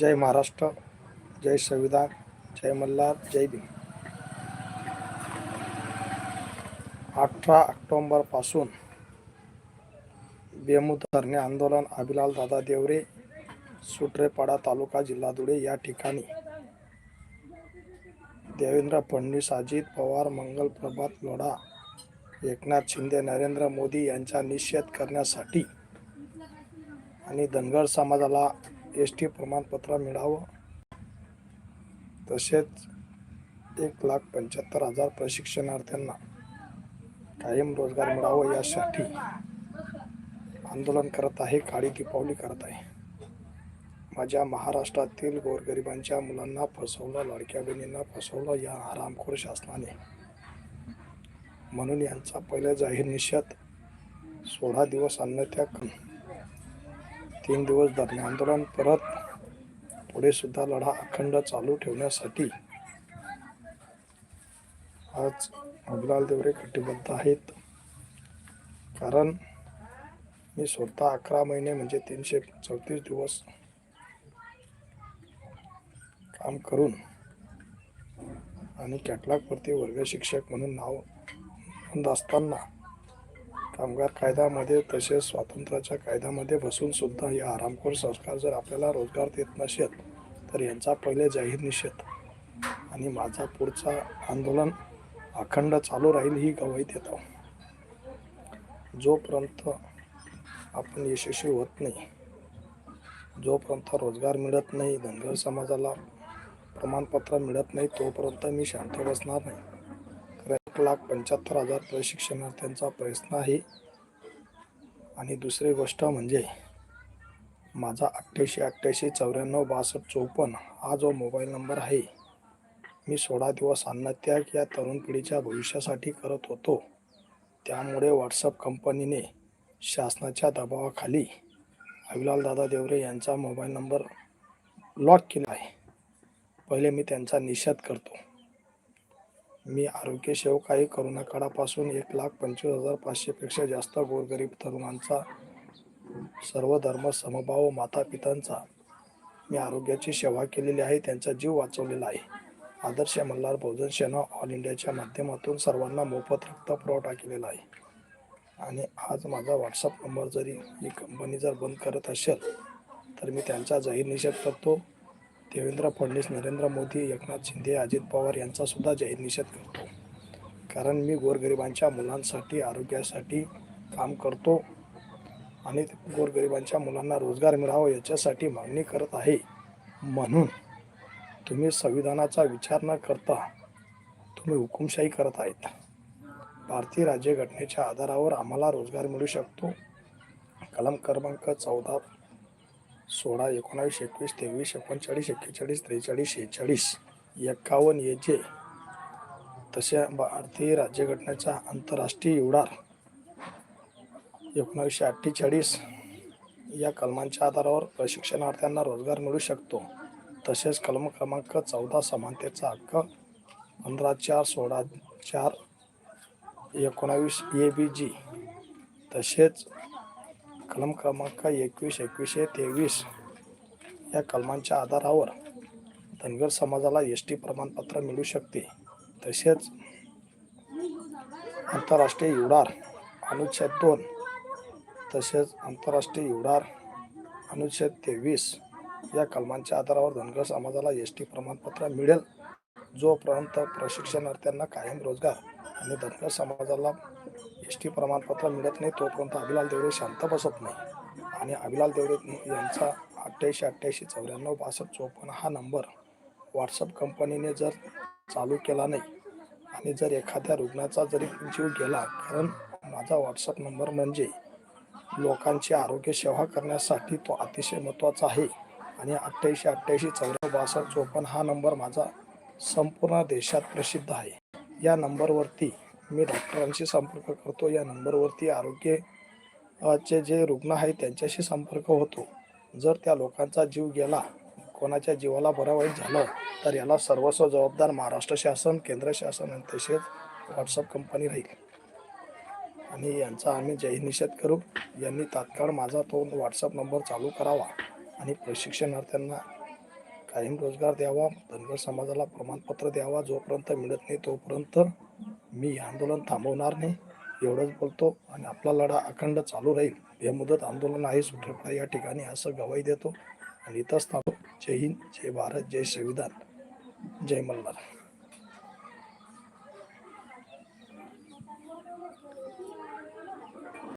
जय महाराष्ट्र जय संविधान जय मल्हार जय भीम. अठरा ऑक्टोंबरपासून बेमुद धरणे आंदोलन अभिलाल दादा देवरे सुट्रेपाडा तालुका जिल्हा धुळे या ठिकाणी. देवेंद्र फडणवीस अजित पवार मंगल प्रभात लोढा एकनाथ शिंदे नरेंद्र मोदी यांचा निषेध करण्यासाठी आणि धनगर समाजाला एस टी प्रमाणपत्र मिळावं. तसेच एक लाख पंच्याहत्तर हजार प्रशिक्षणार्थ्यांना कायम रोजगार मिळावं यासाठी आंदोलन करत आहे काळी दीपावली करत आहे. माझ्या महाराष्ट्रातील गोरगरिबांच्या मुलांना फसवलं लाडक्या बहिणींना फसवलं या हरामखोर शासनाने. म्हणून यांचा पहिला जाहीर निषेध सोळा दिवस अन्नत्याग तीन दिवस धरणे आंदोलन परत पुढे सुद्धा लढा अखंड चालू ठेवण्यासाठी आज अभिलाल देवरे कटिबद्ध आहेत. कारण मी स्वतः अकरा महिने म्हणजे तीनशे चौतीस दिवस काम करून आणि कॅटलॉगवरती वर्ग शिक्षक म्हणून नाव नोंद असताना कामगार कायद्यामध्ये तसेच स्वातंत्र्याच्या कायद्यामध्ये बसून सुद्धा या आरामखोर संस्कार जर आपल्याला रोजगार देत नसेल तर यांचा पहिले जाहीर निषेध. आणि माझा पुढचा आंदोलन अखंड चालू राहील ही गवाही देतो जोपर्यंत आपण यशस्वी होत नाही जोपर्यंत रोजगार मिळत नाही धनगर समाजाला प्रमाणपत्र मिळत नाही तोपर्यंत मी शांत बसणार नाही. एक लाख पंच्याहत्तर हजार प्रशिक्षणार्थ्यांचा प्रयत्न आहे. आणि दुसरी गोष्ट म्हणजे माझा अठ्ठ्याऐंशी अठ्ठ्याऐंशी चौऱ्याण्णव बासष्ट चोपन्न हा जो मोबाईल नंबर आहे मी सोळा दिवस अन्नत्याग या तरुण पिढीच्या भविष्यासाठी करत होतो. त्यामुळे व्हॉट्सअप कंपनीने शासनाच्या दबावाखाली अविलाल दादा देवरे यांचा मोबाईल नंबर लॉक केला आहे. पहिले मी त्यांचा निषेध करतो. मी आरोग्य सेवक आहे करोना काळापासून एक लाख पंचवीस हजार पाचशेपेक्षा जास्त गोरगरीब तरुणांचा सर्व धर्म समभाव माता पितांचा मी आरोग्याची सेवा केलेली आहे त्यांचा जीव वाचवलेला आहे. आदर्श मल्हार बहुजन सेना ऑल इंडियाच्या माध्यमातून सर्वांना मोफत रक्त पुरवठा केलेला आहे. आणि आज माझा व्हॉट्सअप नंबर जरी ही कंपनी जर बंद करत असेल तर मी त्यांचा जाहीर निषेध करतो. देवेंद्र फडणवीस नरेंद्र मोदी एकनाथ शिंदे अजित पवार यांचा सुद्धा जाहीर निषेध करतो. कारण मी गोरगरिबांच्या मुलांसाठी आरोग्यासाठी काम करतो आणि गोरगरिबांच्या मुलांना रोजगार मिळावा याच्यासाठी मागणी करत आहे. म्हणून तुम्ही संविधानाचा विचार न करता तुम्ही हुकुमशाही करत आहेत. भारतीय राज्यघटनेच्या आधारावर आम्हाला रोजगार मिळू शकतो. कलम क्रमांक चौदा सोळा एकोणावीस एकवीस तेवीस एकोणचाळीस एक्केचाळीस त्रेचाळीस शेहेचाळीस एक्कावन्न ए जे. तसे भारतीय राज्यघटनेचा आंतरराष्ट्रीय उडार एकोणावीसशे अठ्ठेचाळीस या कलमांच्या आधारावर प्रशिक्षणार्थ्यांना रोजगार मिळू शकतो. तसेच कलम क्रमांक चौदा समानतेचा हक्क पंधरा चार सोळा चार एकोणावीस ए बी जी. तसेच कलम क्रमांक एकवीस एकवीसशे तेवीस या कलमांच्या आधारावर धनगर समाजाला एस टी प्रमाणपत्र मिळू शकते. तसेच आंतरराष्ट्रीय युडार अनुच्छेद दोन तसेच आंतरराष्ट्रीय युडार अनुच्छेद तेवीस या कलमांच्या आधारावर धनगर समाजाला एस टी प्रमाणपत्र मिळेल जोपर्यंत प्रशिक्षणार्थ्यांना कायम रोजगार आणि धनगर समाजाला एस टी प्रमाणपत्र मिळत नाही तोपर्यंत अभिलाल देवरे शांत बसत नाही. आणि अभिलाल देवरे यांचा अठ्ठ्याऐंशी अठ्ठ्याऐंशी चौऱ्याण्णव बासष्ट चोपन्न हा नंबर व्हॉट्सअप कंपनीने जर चालू केला नाही आणि जर एखाद्या रुग्णाचा जरी जीव गेला कारण माझा व्हॉट्सअप नंबर म्हणजे लोकांची आरोग्य सेवा करण्यासाठी तो अतिशय महत्त्वाचा आहे. आणि अठ्ठ्याऐंशी अठ्ठ्याऐंशी चौऱ्याण्णव बासष्ट चोपन्न हा नंबर माझा संपूर्ण देशात प्रसिद्ध आहे. या नंबरवरती मी डॉक्टरांशी संपर्क करतो. या नंबरवरती आरोग्य चे जे रुग्ण आहेत त्यांच्याशी संपर्क होतो. जर त्या लोकांचा जीव गेला कोणाच्या जीवाला बरं वाईट झालं तर याला सर्वस्व जबाबदार महाराष्ट्र शासन केंद्र शासन आणि तसेच व्हॉट्सअप कंपनी राहील. आणि यांचा आम्ही जाहीर निषेध करू. यांनी तात्काळ माझा तो व्हॉट्सअप नंबर चालू करावा आणि प्रशिक्षणार्थ्यांना कायम रोजगार द्यावा धनगर समाजाला प्रमाणपत्र द्यावा जोपर्यंत मिळत नाही तोपर्यंत मी हे आंदोलन थांबवणार नाही एवढंच बोलतो. आणि आपला लढा अखंड चालू राहील हे मुदत आंदोलन आहे सुटपडा या ठिकाणी असं गवाही देतो. आणि इथंच थांबतो. जय हिंद जय भारत जय संविधान. जय मल्हार.